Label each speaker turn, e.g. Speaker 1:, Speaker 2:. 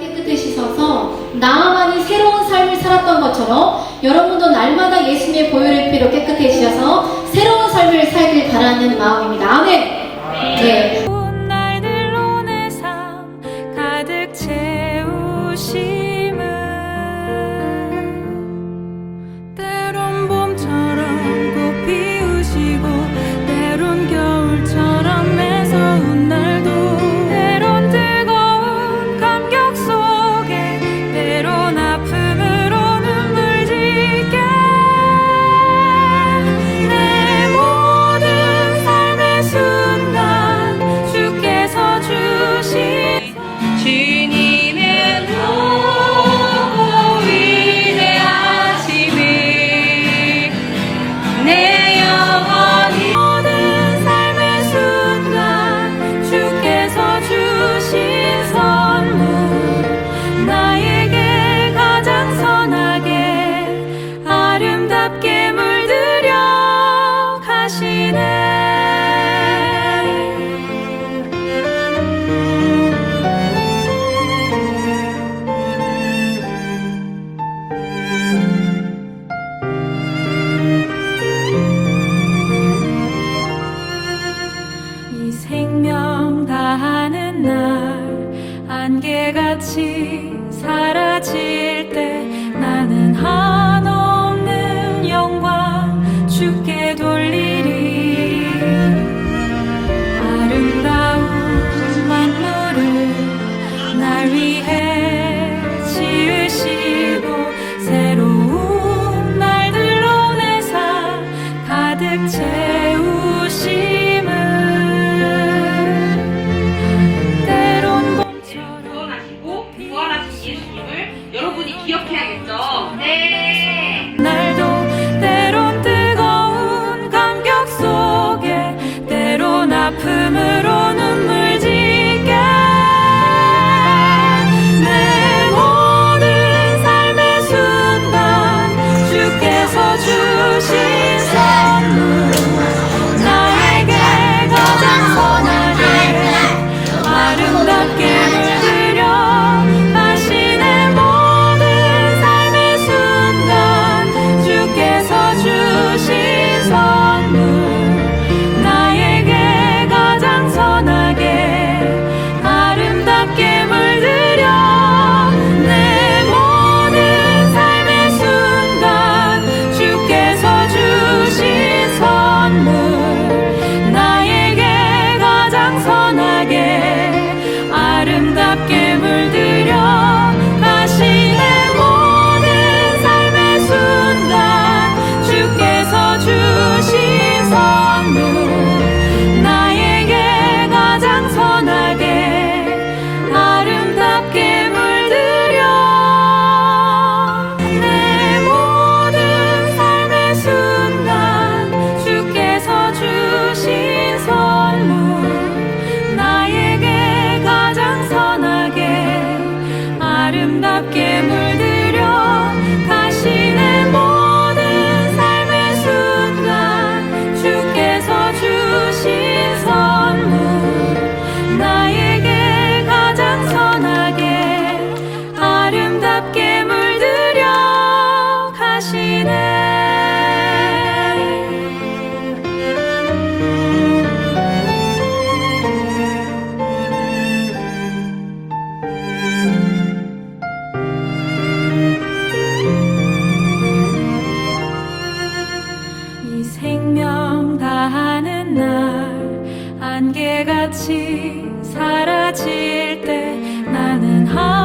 Speaker 1: 깨끗이 씻어서 나만이 새로운 삶을 살았던 것처럼 여러분도 날마다 예수님의 보혈의 피로 깨끗해지셔서 새로운 삶을 살길 바라는 마음입니다. 아멘. 네.
Speaker 2: 네.
Speaker 3: 예수님을 여러분이 기억해야겠죠? 네.
Speaker 2: 날도 때론 뜨거운 감격 속에 때론 아픔으로 눈물 짓게 내 모든 삶의 순간 주께서 주신 선물 나에게 가장 선하게 아름답게 날 안개같이 사라질 때 나는 하